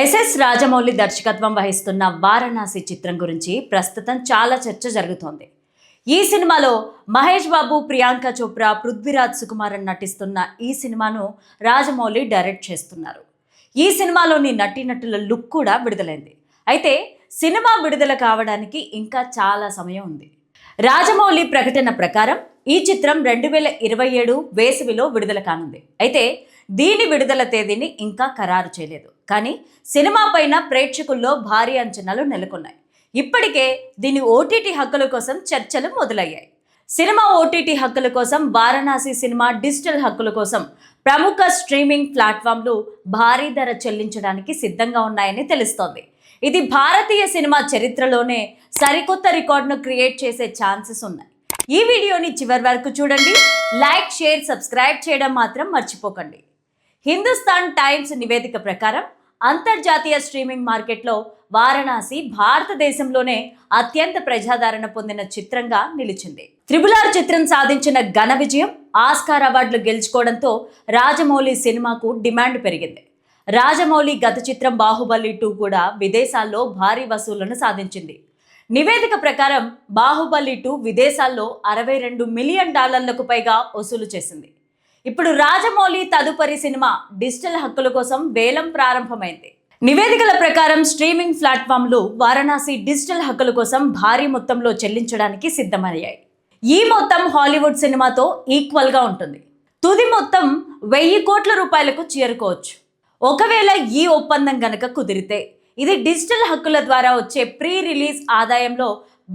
SS Rajamouli దర్శకత్వం వహిస్తున్న వారణాసి చిత్రం గురించి ప్రస్తుతం చాలా చర్చ జరుగుతోంది. ఈ సినిమాలో మహేష్ బాబు ప్రియాంక చోప్రా పృథ్వీరాజ్ సుకుమారన్ నటిస్తున్న ఈ సినిమాను రాజమౌళి డైరెక్ట్ చేస్తున్నారు. ఈ సినిమాలోని నటీనటుల లుక్ కూడా విడుదలైంది. అయితే సినిమా విడుదల కావడానికి ఇంకా చాలా సమయం ఉంది. రాజమౌళి ప్రకటన ప్రకారం ఈ చిత్రం రెండు వేల ఇరవై ఏడు వేసవిలో విడుదల కానుంది. అయితే దీని విడుదల తేదీని ఇంకా ఖరారు చేయలేదు. కానీ సినిమా పైన ప్రేక్షకుల్లో భారీ అంచనాలు నెలకొన్నాయి. ఇప్పటికే దీని ఓటీటీ హక్కుల కోసం చర్చలు మొదలయ్యాయి. సినిమా ఓటీటీ హక్కుల కోసం వారణాసి సినిమా డిజిటల్ హక్కుల కోసం ప్రముఖ స్ట్రీమింగ్ ప్లాట్ఫామ్లు భారీ ధర చెల్లించడానికి సిద్ధంగా ఉన్నాయని తెలుస్తోంది. ఇది భారతీయ సినిమా చరిత్రలోనే సరికొత్త రికార్డును క్రియేట్ చేసే ఛాన్సెస్ ఉన్నాయి. ఈ వీడియోని చివరి వరకు చూడండి. లైక్ షేర్ సబ్స్క్రైబ్ చేయడం మాత్రం మర్చిపోకండి. హిందుస్థాన్ టైమ్స్ నివేదిక ప్రకారం అంతర్జాతీయ స్ట్రీమింగ్ మార్కెట్లో వారణాసి భారతదేశంలోనే అత్యంత ప్రజాదరణ పొందిన చిత్రంగా నిలిచింది. త్రిబులార్ చిత్రం సాధించిన ఘన విజయం ఆస్కార్ అవార్డులు గెలుచుకోవడంతో రాజమౌళి సినిమాకు డిమాండ్ పెరిగింది. రాజమౌళి గత చిత్రం బాహుబలి టూ కూడా విదేశాల్లో భారీ వసూళ్ళను సాధించింది. నివేదిక ప్రకారం బాహుబలి టూ విదేశాల్లో అరవై రెండు మిలియన్ డాలర్లకు పైగా వసూలు చేసింది. ఇప్పుడు రాజమౌళి తదుపరి సినిమా డిజిటల్ హక్కుల కోసం వేలం ప్రారంభమైంది. నివేదికల ప్రకారం స్ట్రీమింగ్ ప్లాట్ఫామ్లు వారణాసి డిజిటల్ హక్కుల కోసం భారీ మొత్తంలో చెల్లించడానికి సిద్ధమయ్యాయి. ఈ మొత్తం హాలీవుడ్ సినిమాతో ఈక్వల్గా ఉంటుంది. తుది మొత్తం వెయ్యి కోట్ల రూపాయలకు చేరుకోవచ్చు. ఒకవేళ ఈ ఒప్పందం గనక కుదిరితే ఇది డిజిటల్ హక్కుల ద్వారా వచ్చే ప్రీ రిలీజ్ ఆదాయంలో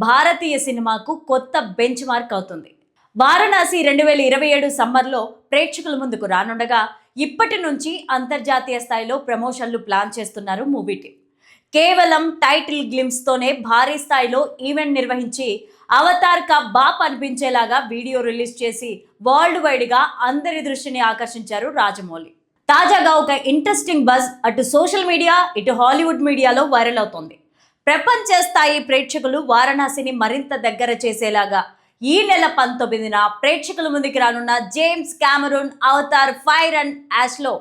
భారతీయ సినిమాకు కొత్త బెంచ్ మార్క్ అవుతుంది. వారణాసి రెండు వేల ఇరవై ఏడు సమ్మర్లో ప్రేక్షకుల ముందుకు రానుండగా ఇప్పటి నుంచి అంతర్జాతీయ స్థాయిలో ప్రమోషన్లు ప్లాన్ చేస్తున్నారు మూవీ టీం. కేవలం టైటిల్ గ్లిమ్స్తోనే భారీ స్థాయిలో ఈవెంట్ నిర్వహించి అవతార్ కా బాప్ అనిపించేలాగా వీడియో రిలీజ్ చేసి వరల్డ్ వైడ్గా అందరి దృష్టిని ఆకర్షించారు రాజమౌళి. తాజాగా ఒక ఇంట్రెస్టింగ్ బజ్ అటు సోషల్ మీడియా ఇటు హాలీవుడ్ మీడియాలో వైరల్ అవుతోంది. ప్రపంచ స్థాయి ప్రేక్షకులు వారణాసిని మరింత దగ్గర చేసేలాగా ఈ నెల పంతొమ్మిదిన ప్రేక్షకుల ముందుకు రానున్న James Cameron Avatar fire and యాష్లో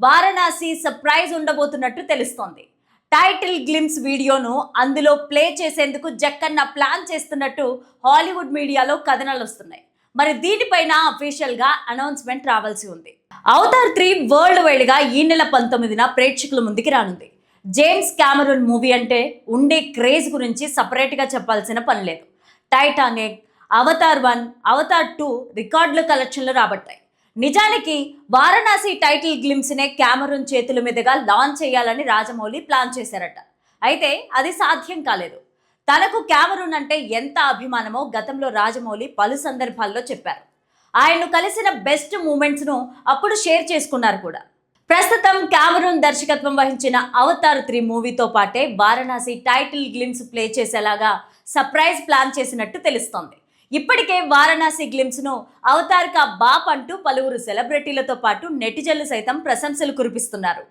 Varanasi surprise ఉండబోతున్నట్టు తెలుస్తోంది. టైటిల్ గ్లిమ్స్ వీడియోను అందులో ప్లే చేసేందుకు జక్కన్న ప్లాన్ చేస్తున్నట్టు హాలీవుడ్ మీడియాలో కథనాలు వస్తున్నాయి. మరి దీనిపైన అఫీషియల్గా అనౌన్స్మెంట్ రావాల్సి ఉంది. అవతార్ త్రీ వరల్డ్ వైడ్గా ఈ నెల పంతొమ్మిదిన ప్రేక్షకుల ముందుకి రానుంది. జేమ్స్ క్యామరూన్ మూవీ అంటే ఉండే క్రేజ్ గురించి సపరేట్గా చెప్పాల్సిన పని లేదు. Titanic Avatar one Avatar two రికార్డుల కలెక్షన్లు రాబట్టాయి. నిజానికి వారణాసి టైటిల్ గ్లిమ్స్నే క్యామరూన్ చేతుల మీదుగా లాంచ్ చేయాలని రాజమౌళి ప్లాన్ చేశారట. అయితే అది సాధ్యం కాలేదు. తనకు క్యామరూన్ అంటే ఎంత అభిమానమో గతంలో రాజమౌళి పలు సందర్భాల్లో చెప్పారు. ఆయన్ను కలిసిన బెస్ట్ మూమెంట్స్ను అప్పుడు షేర్ చేసుకున్నారు కూడా. ప్రస్తుతం క్యామరూన్ దర్శకత్వం వహించిన అవతార్ త్రీ మూవీతో పాటే వారణాసి టైటిల్ గ్లిమ్స్ ప్లే చేసేలాగా సర్ప్రైజ్ ప్లాన్ చేసినట్టు తెలుస్తోంది. ఇప్పటికే వారణాసి గ్లిమ్స్ను అవతార్ కా బాప్ అంటూ పలువురు సెలబ్రిటీలతో పాటు నెటిజన్లు సైతం ప్రశంసలు కురిపిస్తున్నారు.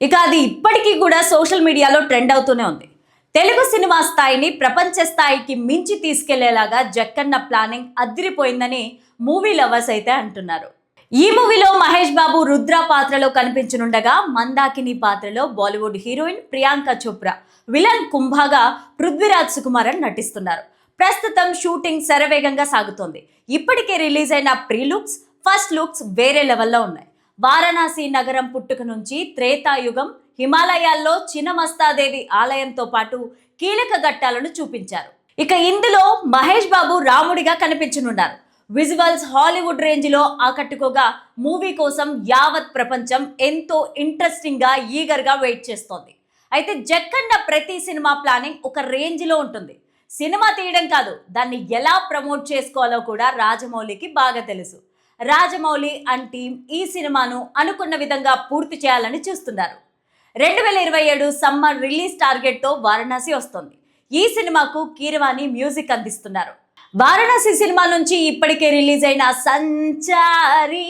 ఇక అది ఇప్పటికీ కూడా సోషల్ మీడియాలో ట్రెండ్ అవుతూనే ఉంది. తెలుగు సినిమా స్థాయిని ప్రపంచ స్థాయికి మించి తీసుకెళ్ళేలాగా జక్కన్న ప్లానింగ్ అదిరిపోయిందని మూవీ లవర్స్ అయితే అంటున్నారు. ఈ మూవీలో మహేష్ బాబు రుద్ర పాత్రలో కనిపించనుండగా మందాకిని పాత్రలో Bollywood heroine Priyanka Chopra villain కుంభాగా Prithviraj Sukumaran నటిస్తున్నారు. ప్రస్తుతం షూటింగ్ శరవేగంగా సాగుతోంది. ఇప్పటికే రిలీజ్ అయిన ప్రీ లుక్స్ ఫస్ట్ లుక్స్ వేరే లెవెల్లో ఉన్నాయి. వారణాసి నగరం పుట్టుక నుంచి త్రేతాయుగం హిమాలయాల్లో చినమస్తాదేవి ఆలయంతో పాటు కీలక ఘట్టాలను చూపించారు. ఇక ఇందులో మహేష్ బాబు రాముడిగా కనిపించనున్నారు. విజువల్స్ హాలీవుడ్ రేంజ్లో ఆకట్టుకోగా మూవీ కోసం యావత్ ప్రపంచం ఎంతో ఇంట్రెస్టింగ్గా ఈగర్గా వెయిట్ చేస్తోంది. అయితే జక్కన్న ప్రతి సినిమా ప్లానింగ్ ఒక రేంజ్లో ఉంటుంది. సినిమా తీయడం కాదు దాన్ని ఎలా ప్రమోట్ చేసుకోవాలో కూడా రాజమౌళికి బాగా తెలుసు. రాజమౌళి అండ్ టీం ఈ సినిమాను అనుకున్న విధంగా పూర్తి చేయాలని చూస్తున్నారు. రెండు వేల ఇరవై ఏడు సమ్మర్ రిలీజ్ టార్గెట్తో వారణాసి వస్తుంది. ఈ సినిమాకు కీరవాణి మ్యూజిక్ అందిస్తున్నారు. వారణాసి సినిమా నుంచి ఇప్పటికే రిలీజ్ అయిన సంచారి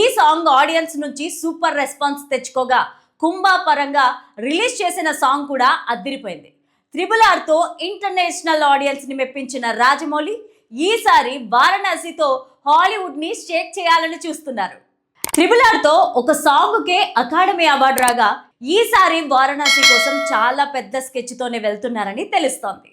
ఈ సాంగ్ ఆడియన్స్ నుంచి సూపర్ రెస్పాన్స్ తెచ్చుకోగా కుంభా పరంగా రిలీజ్ చేసిన సాంగ్ కూడా అద్దిరిపోయింది. త్రిబుల్ ఆర్తో ఇంటర్నేషనల్ ఆడియన్స్ని మెప్పించిన రాజమౌళి ఈసారి వారణాసితో హాలీవుడ్ని షేక్ చేయాలని చూస్తున్నారు. త్రిబుల్ ఆర్తో ఒక సాంగ్కే అకాడమీ అవార్డు రాగా ఈసారి వారణాసి కోసం చాలా పెద్ద స్కెచ్తోనే వెళ్తున్నారని తెలుస్తోంది.